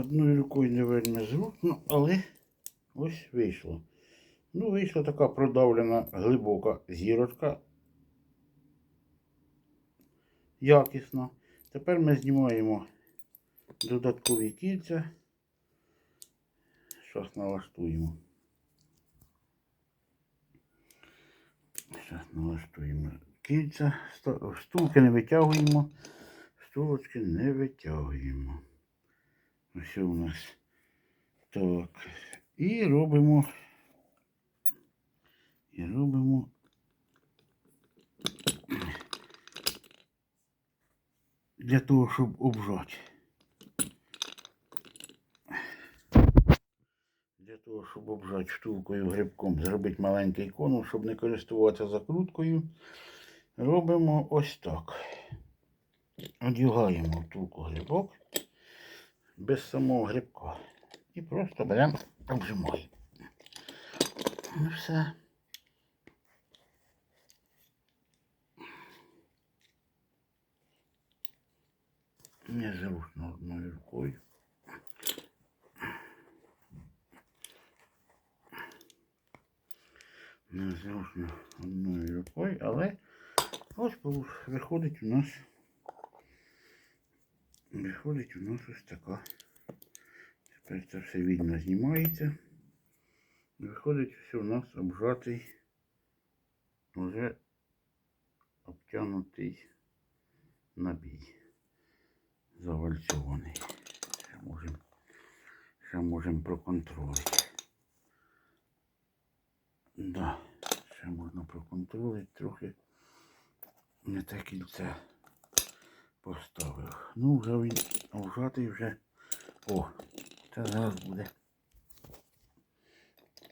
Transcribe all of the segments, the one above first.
одною рукою не вельми зручно, але ось вийшло. Ну, вийшла така продавлена глибока зірочка. Якісна. Тепер ми знімаємо додаткові кільця. Щас налаштуємо. Зараз налаштуємо кільця. Стулки не витягуємо. Стулочки не витягуємо. Ось у нас. Так. І робимо. І робимо. Для того, щоб обжати. Для того, щоб обжати штулкою грибком, зробити маленький конус, щоб не користуватися закруткою, робимо ось так. Одягаємо втулку грибок без самого грибка. І просто беремо обжимаємо. Ну все. Незручно одною рукою. Незручно одною рукою, але ось виходить у нас. Виходить у нас ось така. Тепер це все видно знімається. Виходить все у нас обжатий, уже обтянутий набій. Завальцьований. Ще можемо ще можемо проконтролити. Да, ще можна проконтролити трохи. Не те кільце поставив. Ну, вже він вжатий вже. О, це зараз буде.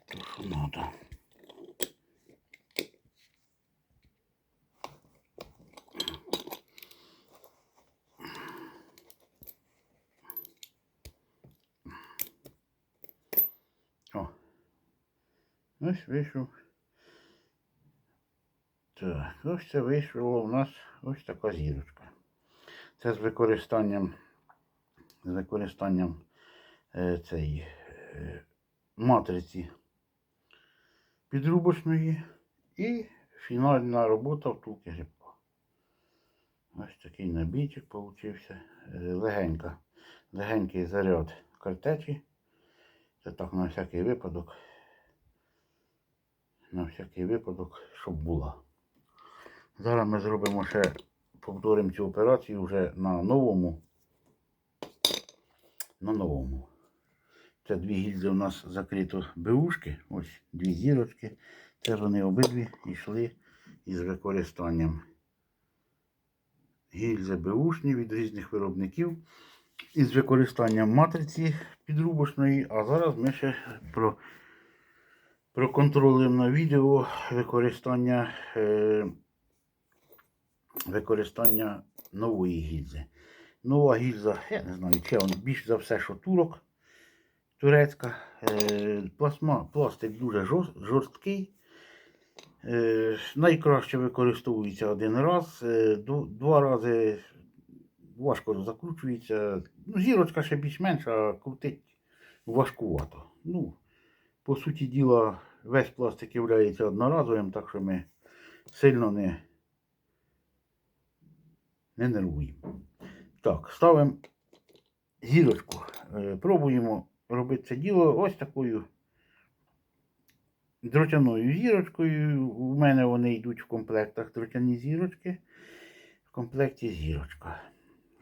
То, що треба. Ось вийшов. Так, ось це вийшло у нас ось така зірочка. Це з використанням, з використанням е, цієї е, матриці підрубочної і фінальна робота втулки грибка. Ось такий набійчик получився. Е, легенька, легенький заряд картечі. Це так на всякий випадок. На всякий випадок, щоб була. Зараз ми зробимо ще, повторимо цю операцію вже на новому. На новому. Це дві гільзи у нас закрито беушки. Ось дві зірочки. Це вони обидві йшли із використанням гільзи беушні від різних виробників. Із використанням матриці підрубочної. А зараз ми ще про, проконтролюємо на відео використання. Е, використання нової гільзи. Нова гільза, я не знаю, чи он більш за все, що турок турецька. Е, пластма, пластик дуже жорсткий. Е, найкраще використовується один раз, е, два рази важко закручується. Ну, зірочка ще більш-менш, а крутить важкувато. Ну, по суті діла, весь пластик є одноразовим, так що ми сильно не не нервуємо. Так, ставимо зірочку. Е, Пробуємо робити це діло ось такою дротяною зірочкою. У мене вони йдуть в комплектах дротяні зірочки. В комплекті зірочка.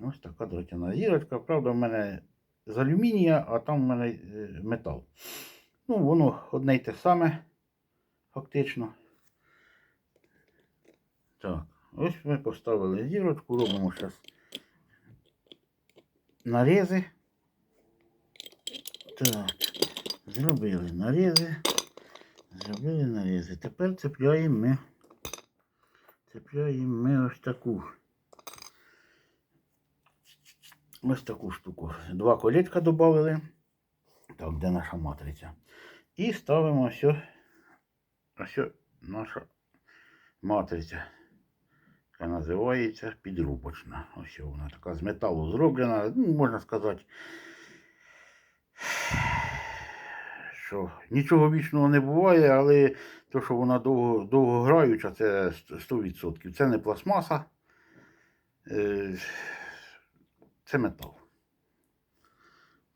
Ось така дротяна зірочка. Правда, в мене з алюмінія, а там в мене е, метал. Ну, воно одне й те саме, фактично. Так. Ось ми поставили зірочку, робимо зараз нарізи. Так, зробили нарізи. Зробили нарізи. Тепер цепляємо ми. Цепляємо ми ось таку. Ось таку штуку. Два колечка додали. Так, де наша матриця? І ставимо ось, ось наша матриця яка називається підрубочна. Ось вона така з металу зроблена, ну, можна сказати, Що, нічого вічного не буває, але то, що вона довго, довго граюча, це 100%. Це не пластмаса, е, це метал.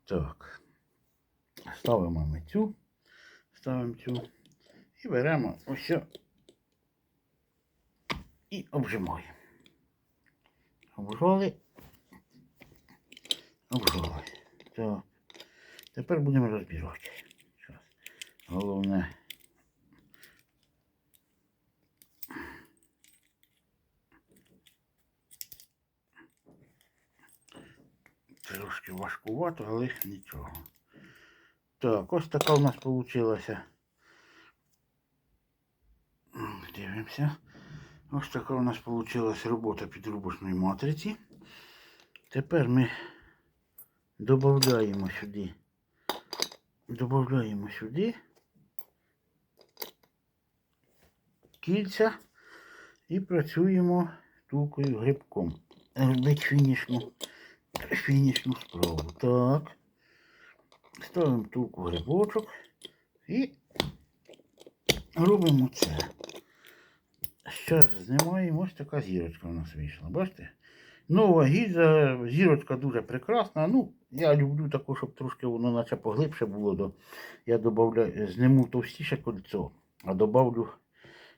Так. Ставимо ми цю, ставимо цю і беремо ось і обжимаємо. Обжали. Обжали. Так. Тепер будемо розбирати. Щас. Головне. Трошки важкувато, але нічого. Так, ось така у нас вийшла. Дивимося. Ось така у нас вийшла робота підрубочної матриці. Тепер ми додаємо сюди. Додаємо сюди кільця і працюємо тулкою грибком. Робить фінішну, фінішну справу. Так. Ставимо тулку грибочок і робимо це. Зараз знімаємо ось така зірочка у нас вийшла. Бачите? Нова гільза, зірочка дуже прекрасна. Ну, я люблю таку, щоб трошки воно наче поглибше було. До... Я добавляю, зніму товстіше кольцо, а добавлю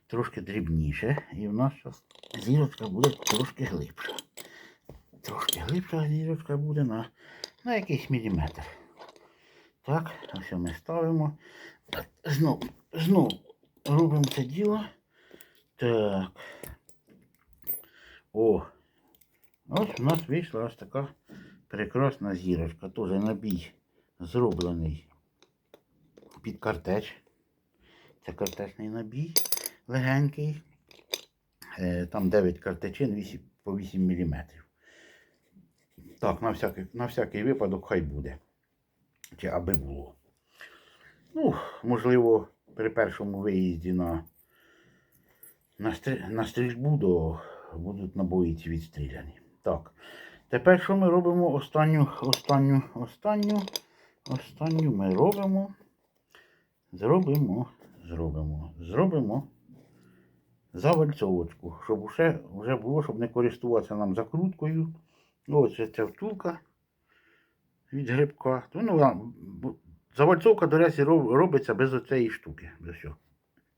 трошки дрібніше. І в нас зірочка буде трошки глибша. Трошки глибша зірочка буде на, на якийсь міліметр. Так, ось ми ставимо. Так, знов, знов робимо це діло. Так. О. Ось у нас вийшла ось така прекрасна зірочка. Теж набій зроблений під картеч. Це картечний набій легенький. Е, Там 9 картечин 8, по 8 мм. Так, на всякий, на всякий випадок хай буде. Чи аби було. Ну, можливо, при першому виїзді на, на, стрі- на стрільбу до, будуть набої ці відстріляні. Так. Тепер що ми робимо? Останню, останню, останню, останню ми робимо. Зробимо, зробимо, зробимо завальцовочку, щоб уже, вже було, щоб не користуватися нам закруткою. Ось ця втулка від грибка. Ну, завальцовка, до речі, робиться без оцеї штуки. Без цього.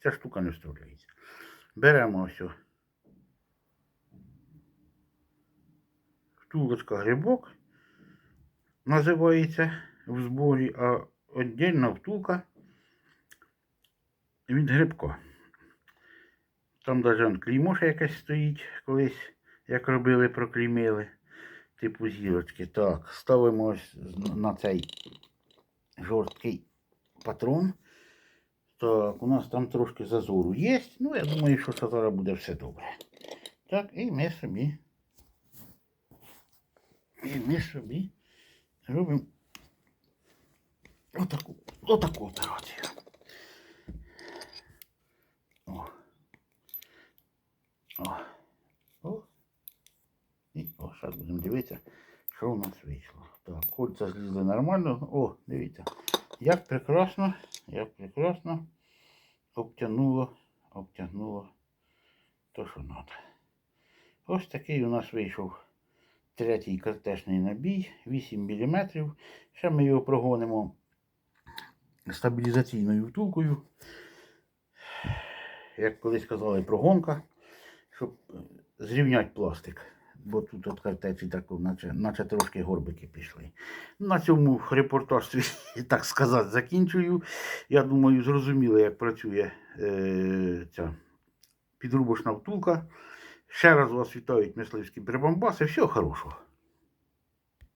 Ця штука не вставляється. Беремо ось. Втулочка грибок називається в зборі, а віддільна втулка від грибка. Там навіть клеймо ще якесь стоїть колись, як робили, проклеймили. Типу зірочки. Так, ставимо ось на цей жорсткий патрон. Так, у нас там трошки зазору є. Ну, я думаю, що зараз буде все добре. Так, і ми собі. І ми собі робимо отаку, операцію. О. О. О. І о, зараз будемо дивитися, що у нас вийшло. Так, кольця злізли нормально. О, дивіться. Як прекрасно, як прекрасно обтянуло, обтянуло то, що треба. Ось такий у нас вийшов третій картечний набій, 8 мм. Ще ми його прогонимо стабілізаційною втулкою. Як колись казали, прогонка, щоб е, зрівняти пластик. Бо тут от картеці так, наче, наче трошки горбики пішли. На цьому репортаж так сказати, закінчую. Я думаю, зрозуміло, як працює е, ця підрубочна втулка. Ще раз вас вітають мисливські прибамбаси. Всього хорошого.